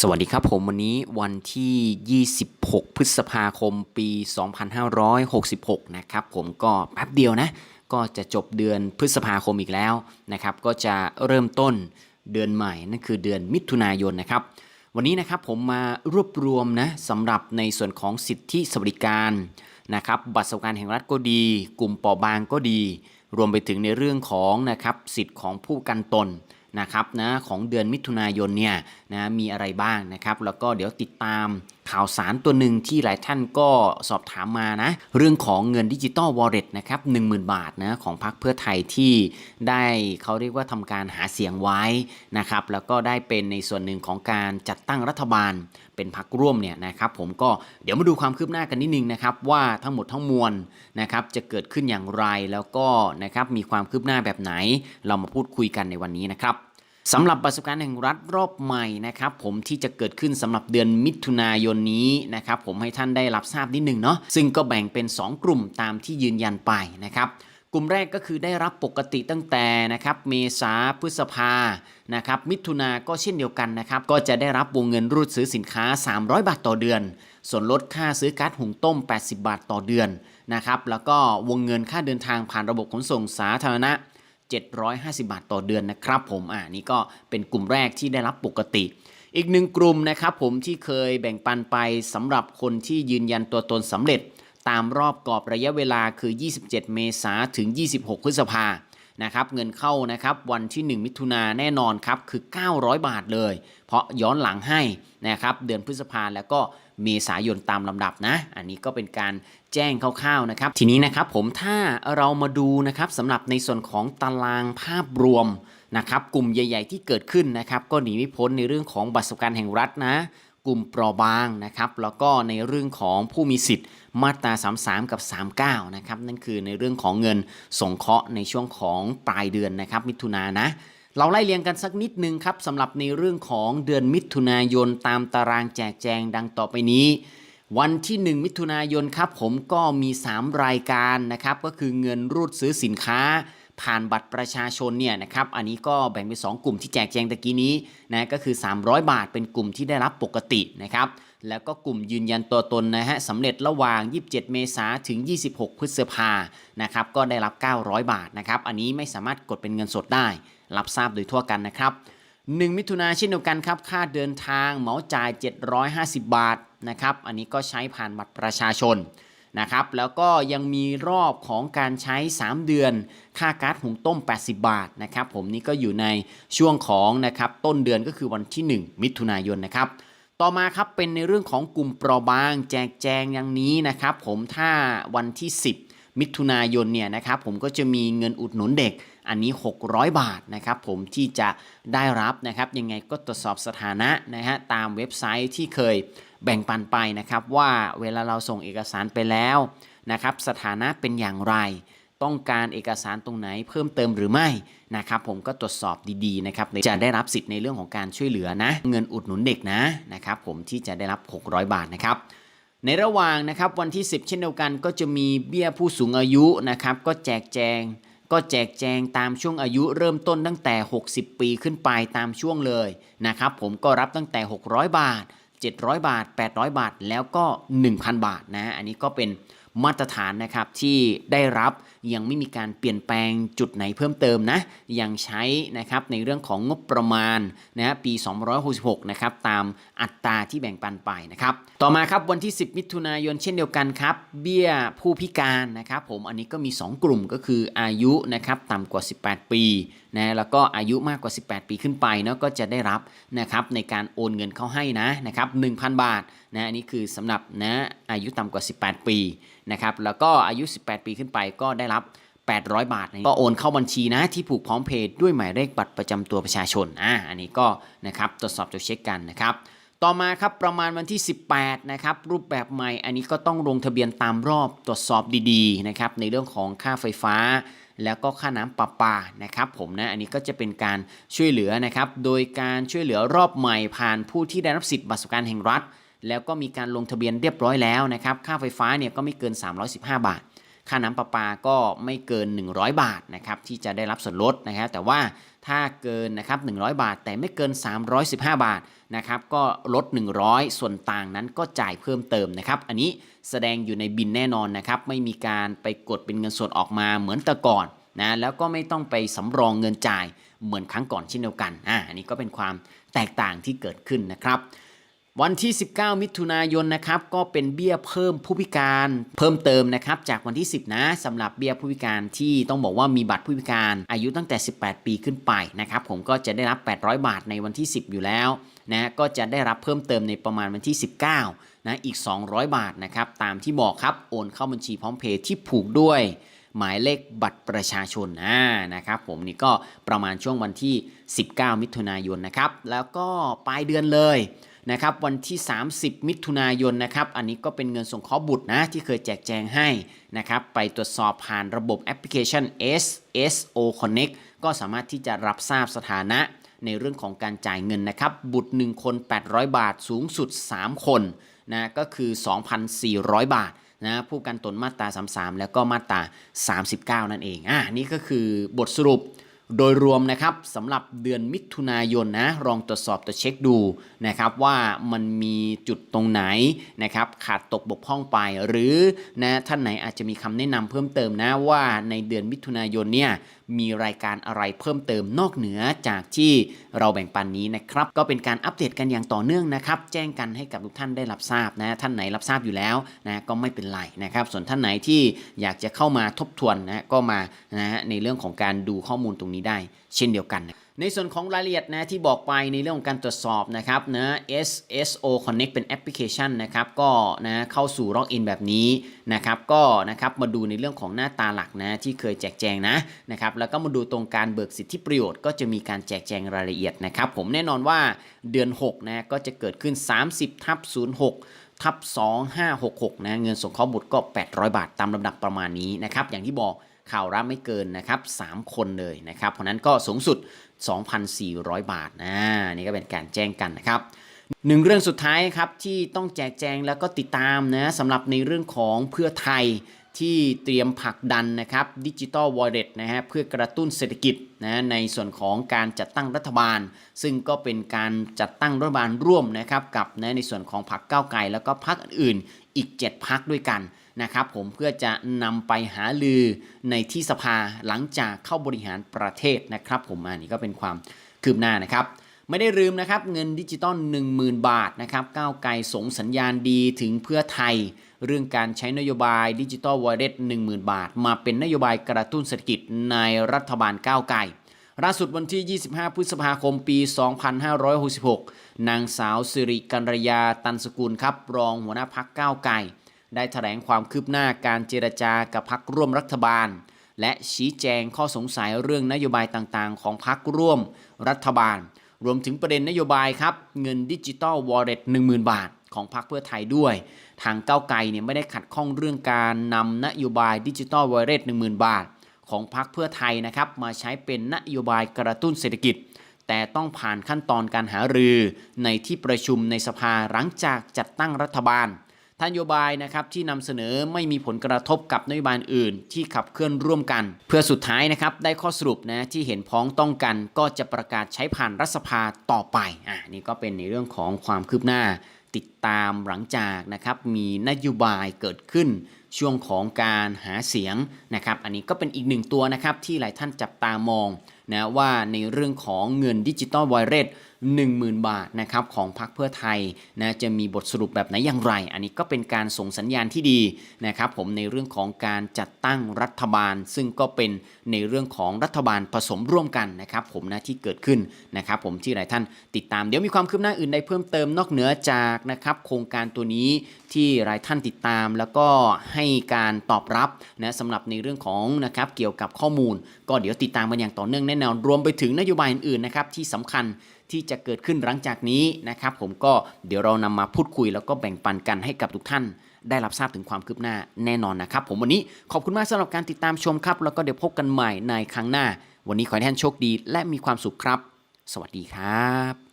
สวัสดีครับผมวันนี้วันที่ 26 พฤษภาคมปี 2566 นะครับผมก็แป๊บเดียวนะ ก็จะจบเดือนพฤษภาคมอีกแล้วนะครับ ก็จะเริ่มต้นเดือนใหม่ นั่นคือเดือนมิถุนายนนะครับ วันนี้นะครับผมมารวบรวมนะสำหรับในส่วนของสิทธิสวัสดิการนะครับบัตรสวัสดิการแห่งรัฐก็ดี กลุ่มเปราะบางก็ดี รวมไปถึงในเรื่องของนะครับสิทธิ์ของผู้กันตน นะครับนะของเดือนมิถุนายนเนี่ยนะมีอะไรบ้างนะครับแล้วก็เดี๋ยวติดตามข่าวสารตัวหนึ่งที่หลายท่านก็สอบถามมานะเรื่องของเงินดิจิตอลวอลเล็ตนะครับ10,000บาทนะของพรรคเพื่อไทยที่ได้เขาเรียกว่าทำการหาเสียงไว้นะครับแล้วก็ได้เป็นในส่วนหนึ่งของการจัดตั้งรัฐบาล เป็นพรรคร่วมเนี่ยนะครับผมก็เดี๋ยวมาดูความคืบหน้ากันนิดนึงนะครับว่าทั้งหมดทั้งมวลนะครับจะเกิดขึ้นอย่างไรแล้วก็นะครับมีความคืบหน้าแบบไหน เรามาพูดคุยกันในวันนี้นะครับสำหรับประสบการณ์แห่งรัฐรอบใหม่นะครับผมที่จะเกิดขึ้นสำหรับเดือนมิถุนายนนี้นะครับผมให้ท่านได้รับทราบนิดหนึ่งเนาะซึ่งก็แบ่งเป็น 2 กลุ่มตามที่ยืนยันไปนะครับ กลุ่มแรกก็คือได้รับปกติตั้งแต่นะครับเมษาพฤษภานะครับมิถุนาก็เช่นเดียวกันนะครับก็จะได้รับวงเงินรูดซื้อสินค้า 300 บาทต่อเดือน ส่วนลดค่าซื้อก๊าซหุงต้ม 80 บาทต่อเดือนนะครับแล้วก็วงเงินค่าเดินทางผ่านระบบขนส่งสาธารณะ 750 บาทต่อเดือนนะครับผมอ่านี่ก็เป็นกลุ่มแรกที่ได้รับปกติอีกหนึ่งกลุ่มนะครับผมที่เคยแบ่งปันไปสำหรับคนที่ยืนยันตัวตนสำเร็จ ตามรอบกรอบระยะเวลาคือ 27 เมษาถึง 26 พฤษภานะครับเงินเข้านะครับวันที่ 1 มิถุนาแน่นอนครับคือ 900 บาทเลย เพราะย้อนหลังให้นะครับเดือนพฤษภาแล้วก็เมษายนตามลำดับนะ อันนี้ก็เป็นการแจ้งคร่าวๆนะครับ ทีนี้นะครับผมถ้าเรามาดูนะครับสำหรับในส่วนของตารางภาพรวมนะครับกลุ่มใหญ่ ๆ ที่เกิดขึ้นนะครับก็หนีไม่พ้นในเรื่องของบัตรสวัสดิการแห่งรัฐนะ กลุ่มเปราะบางนะครับ แล้วก็ในเรื่องของผู้มีสิทธิ์มาตรา 33 กับ 39 นะครับ นั่นคือในเรื่องของเงินสงเคราะห์ในช่วงของปลายเดือนนะครับ มิถุนายนนะ เราไล่เรียงกันสักนิดนึงครับสำหรับในเรื่องของเดือนมิถุนายนตามตารางแจกแจงดังต่อไปนี้วันที่ 1 มิถุนายนครับผมก็มี 3 รายการนะครับ ก็คือเงินรูดซื้อสินค้า ผ่านบัตรประชาชนเนี่ยนะครับอันนี้ก็แบ่งเป็น2กลุ่มที่แจกแจงตะกี้นี้นะก็คือ 300 บาทเป็นกลุ่มที่ได้รับปกตินะครับแล้วก็กลุ่มยืนยันตัวตนนะฮะสำเร็จระหว่าง 27 เมษาถึง 26 พฤษภานะครับก็ได้รับ 900 บาทนะครับอันนี้ไม่สามารถกดเป็นเงินสดได้ รับทราบโดยทั่วกันนะครับ1มิถุนาเช่นเดียวกันครับ ค่าเดินทางเหมาจ่าย 750 บาทนะครับอันนี้ก็ใช้ผ่านบัตรประชาชน นะครับแล้วก็ยังมีรอบของการใช้ 3 เดือน ค่าก๊าซหุงต้ม 80 บาทนะครับผมนี่ก็อยู่ในช่วงของนะครับต้นเดือนก็คือวันที่ 1 มิถุนายนนะครับต่อมาครับเป็นในเรื่องของกลุ่มเปราะบาง แจกแจงอย่างนี้นะครับผมถ้าวันที่ 10 มิถุนายนเนี่ยนะครับผมก็จะมีเงินอุดหนุนเด็กอันนี้ 600 บาทนะครับผมที่จะได้รับนะครับยังไงก็ตรวจสอบสถานะนะฮะตามเว็บไซต์ที่เคย แบ่งปันไปนะครับว่าเวลาเราส่งเอกสารไปแล้วนะครับสถานะเป็นอย่างไร ต้องการเอกสารตรงไหนเพิ่มเติมหรือไม่นะครับผมก็ตรวจสอบดีๆนะครับจะได้รับสิทธิ์ในเรื่องของการช่วยเหลือนะ เงินอุดหนุนเด็กนะนะครับผมที่จะได้รับ 600 บาทนะครับในระหว่างนะครับวันที่ 10 เช่นเดียวกัน ก็จะมีเบี้ยผู้สูงอายุนะครับก็แจกแจง ก็แจกแจงตามช่วงอายุเริ่มต้นตั้งแต่ 60 ปีขึ้นไปตามช่วงเลยนะครับผมก็รับตั้งแต่ 600 บาท 700 บาท 800 บาท แล้วก็ 1,000 บาทนะ อันนี้ก็เป็น มาตรฐานนะครับที่ได้รับยังไม่มีการเปลี่ยนแปลงจุดไหนเพิ่มเติมนะยังใช้นะครับในเรื่องของงบประมาณนะปี 266 นะครับตามอัตราที่แบ่งปันไปนะครับต่อมาครับวันที่ 10 มิถุนายนเช่นเดียวกันครับ เบี้ยผู้พิการนะครับผมอันนี้ก็มี 2 กลุ่มก็คืออายุนะครับต่ำกว่า 18 ปีนะแล้วก็อายุมากกว่า 18 ปีขึ้นไปเนาะก็จะได้รับนะครับในการโอนเงินเข้าให้นะนะครับ1,000 บาทนะอันนี้คือสำหรับนะอายุต่ำกว่า 18 ปีนะครับแล้วก็อายุ 18 ปีขึ้นไปก็ได้รับ 800 บาท ก็โอนเข้าบัญชีนะที่ผูกพร้อมเพย์ด้วยหมายเลขบัตรประจำตัวประชาชนอ่าอันนี้ก็นะครับตรวจสอบตรวจเช็คกันนะครับต่อมาครับประมาณวันที่ 18นะครับรูปแบบใหม่อันนี้ก็ต้องลงทะเบียนตามรอบตรวจสอบดีๆนะครับในเรื่องของค่าไฟฟ้า แล้วก็ค่าน้ำประปานะครับผมนะอันนี้ก็จะเป็นการช่วยเหลือนะครับโดยการช่วยเหลือรอบใหม่ผ่านผู้ที่ได้รับสิทธิ์บัตรสวัสดิการแห่งรัฐ แล้วก็มีการลงทะเบียนเรียบร้อยแล้วนะครับ ค่าไฟฟ้าเนี่ยก็ไม่เกิน 315 บาท ค่าน้ำประปาก็ไม่เกิน 100 บาทนะครับที่จะได้รับส่วนลดนะครับแต่ว่าถ้าเกินนะครับ100 บาท แต่ไม่เกิน 315 บาทนะครับก็ลด 100 ส่วนต่างนั้นก็จ่ายเพิ่มเติมนะครับ อันนี้แสดงอยู่ในบินแน่นอนนะครับ ไม่มีการไปกดเป็นเงินสดออกมาเหมือนแต่ก่อนนะแล้วก็ไม่ต้องไปสำรองเงินจ่ายเหมือนครั้งก่อนเช่นเดียวกันอ่าอันนี้ก็เป็นความแตกต่างที่เกิดขึ้นนะครับ วันที่ 19 มิถุนายนนะครับก็เป็นเบี้ยเพิ่มผู้พิการเพิ่มเติมนะครับจากวันที่ 10 นะสำหรับเบี้ยผู้พิการที่ต้องบอกว่ามีบัตรผู้พิการ อายุตั้งแต่ 18 ปีขึ้นไปนะครับผมก็จะได้รับ 800 บาทในวันที่ 10 อยู่แล้วนะก็จะได้รับเพิ่มเติมในประมาณวันที่ 19นะอีก 200 บาทนะครับตามที่บอกครับโอนเข้าบัญชีพร้อมเพย์ที่ผูกด้วยหมายเลขบัตรประชาชนอ่านะครับผมนี่ก็ประมาณช่วงวันที่ 19 มิถุนายนนะครับแล้วก็ปลายเดือนเลย นะครับวันที่ 30 มิถุนายนนะครับอันนี้ก็เป็นเงินส่งเคราะห์บุตรนะที่เคยแจกแจงให้นะครับไปตรวจสอบผ่านระบบแอปพลิเคชัน SSO Connect ก็สามารถที่จะรับทราบสถานะในเรื่องของการจ่ายเงินนะครับ บุตร 1 คน 800 บาทสูงสุด 3 คนนะก็คือ 2,400 บาทนะผู้กันตนมาตรา 33 แล้วก็มาตรา 39 นั่นเองอ่านี่ก็คือบทสรุป โดยรวมนะครับสำหรับเดือนมิถุนายนนะลองตรวจสอบตรวจเช็คดูนะครับว่ามันมีจุดตรงไหนนะครับขาดตกบกพร่องไป หรือนะท่านไหนอาจจะมีคำแนะนำเพิ่มเติมนะว่าในเดือนมิถุนายนเนี่ย มีรายการอะไรเพิ่มเติมนอกเหนือจากที่เราแบ่งปันนี้นะครับ ก็เป็นการอัปเดตกันอย่างต่อเนื่องนะครับ แจ้งกันให้กับทุกท่านได้รับทราบนะ ท่านไหนรับทราบอยู่แล้วนะก็ไม่เป็นไรนะครับ ส่วนท่านไหนที่อยากจะเข้ามาทบทวนนะก็มานะฮะในเรื่องของการดูข้อมูลตรงนี้ได้ เช่นเดียวกันนะ ในส่วนของรายละเอียดนะที่บอกไปในเรื่องของการตรวจสอบนะครับนะ SSO Connect เป็นแอปพลิเคชันนะครับก็นะเข้าสู่ล็อกอินแบบนี้นะครับก็นะครับมาดูในเรื่องของหน้าตาหลักนะที่เคยแจกแจงนะนะครับแล้วก็มาดูตรงการเบิกสิทธิประโยชน์ก็จะมีการแจกแจงรายละเอียดนะครับผมแน่นอนว่าเดือน6นะก็จะเกิดขึ้น 30ทับ06 ทับ2566นะเงินส่งเคราะห์บุตรก็ 800 บาทตามลำดับประมาณนี้นะครับอย่างที่บอกข่าวรับไม่เกินนะครับ3คนเลยนะครับ เพราะนั้นก็สูงสุด 2,400 บาทนะนี่ก็เป็นการแจ้งกันนะครับหนึ่งเรื่องสุดท้ายครับที่ต้องแจกแจงแล้วก็ติดตามนะสำหรับในเรื่องของเพื่อไทย ที่เตรียมผลักดันนะครับดิจิ t a ลวอลเล็ตนะฮะเพื่อกระตุ้นเศรษฐกิจนะในส่วนของการจัดตั้งรัฐบาล ซึ่งก็เป็นการจัดตั้งรัฐบาลร่วมนะครับกับนะในส่วนของพรรคก้าวไกล แล้วก็พรรคอื่นอีก 7พรรคด้วยกันนะครับผมเพื่อจะนำไปหาลือในที่สภาหลังจากเข้าบริหารประเทศนะครับ ผมอันนี้ก็เป็นความคืบหน้านะครับ ไม่ได้ลืมนะครับเงินดิจิตอล10,000 บาทนะครับก้าวไกลส่งสัญญาณดีถึงเพื่อไทย เรื่องการใช้นโยบายดิจิตอลวอลเล็ต10,000 บาท มาเป็นนโยบายกระตุ้นเศรษฐกิจในรัฐบาลก้าวไกลล่าสุดวันที่ 25 พฤษภาคม ปี 2566 นางสาวสิริกัญยาตันสกุลครับ รองหัวหน้าพักก้าวไกลได้แถลงความคืบหน้าการเจรจากับพักร่วมรัฐบาล และชี้แจงข้อสงสัยเรื่องนโยบายต่างๆ ของพักร่วมรัฐบาล รวมถึงประเด็นนโยบายครับ เงินดิจิตอลวอลเล็ต10,000บาทของพรรคเพื่อไทยด้วย ทางก้าวไกลเนี่ยไม่ได้ขัดข้องเรื่องการนำนโยบายดิจิตอลวอลเล็ต10,000บาท ของพรรคเพื่อไทยนะครับมาใช้เป็นนโยบายกระตุ้นเศรษฐกิจ แต่ต้องผ่านขั้นตอนการหารือในที่ประชุมในสภาหลังจากจัดตั้งรัฐบาล นนโยบายนะครับที่นำเสนอไม่มีผลกระทบกับนโยบายอื่น ที่ขับเคลื่อนร่วมกัน เพื่อสุดท้ายนะครับได้ข้อสรุปนะที่เห็นพ้องต้องกันก็จะประกาศใช้ผ่านรัฐสภาต่อไปอะนี่ก็เป็นในเรื่องของความคืบหน้าติด ตามหลังจากนะครับมีนโยบายเกิดขึ้นช่วงของการหาเสียงนะครับอันนี้ก็เป็นอีกหนึ่งตัวนะครับที่หลายท่านจับตามองนะว่าในเรื่องของเงินดิจิตอลวอลเล็ต10,000 บาทนะครับของพรรคเพื่อไทยนะจะมีบทสรุปแบบไหนอย่างไร อันนี้ก็เป็นการส่งสัญญาณที่ดีนะครับผมในเรื่องของการจัดตั้งรัฐบาล ซึ่งก็เป็นในเรื่องของรัฐบาลผสมร่วมกันนะครับผมนะที่เกิดขึ้นนะครับผมที่หลายท่านติดตามเดี๋ยวมีความคืบหน้าอื่นใดเพิ่มเติมนอกเหนือจากนะครับโครงการตัวนี้ที่หลายท่านติดตาม แล้วก็ให้การตอบรับนะสำหรับในเรื่องของนะครับเกี่ยวกับข้อมูล ก็เดี๋ยวติดตามกันอย่างต่อเนื่องแน่นอนรวมไปถึงนโยบายอื่นๆนะครับที่สำคัญที่จะเกิดขึ้นหลังจากนี้นะครับ ผมก็เดี๋ยวเรานำมาพูดคุย แล้วก็แบ่งปันกันให้กับทุกท่าน ได้รับทราบถึงความคืบหน้าแน่นอนนะครับ ผมวันนี้ขอบคุณมากสำหรับการติดตามชมครับ แล้วก็เดี๋ยวพบกันใหม่ในครั้งหน้า วันนี้ขอให้ท่านโชคดี และมีความสุขครับ สวัสดีครับ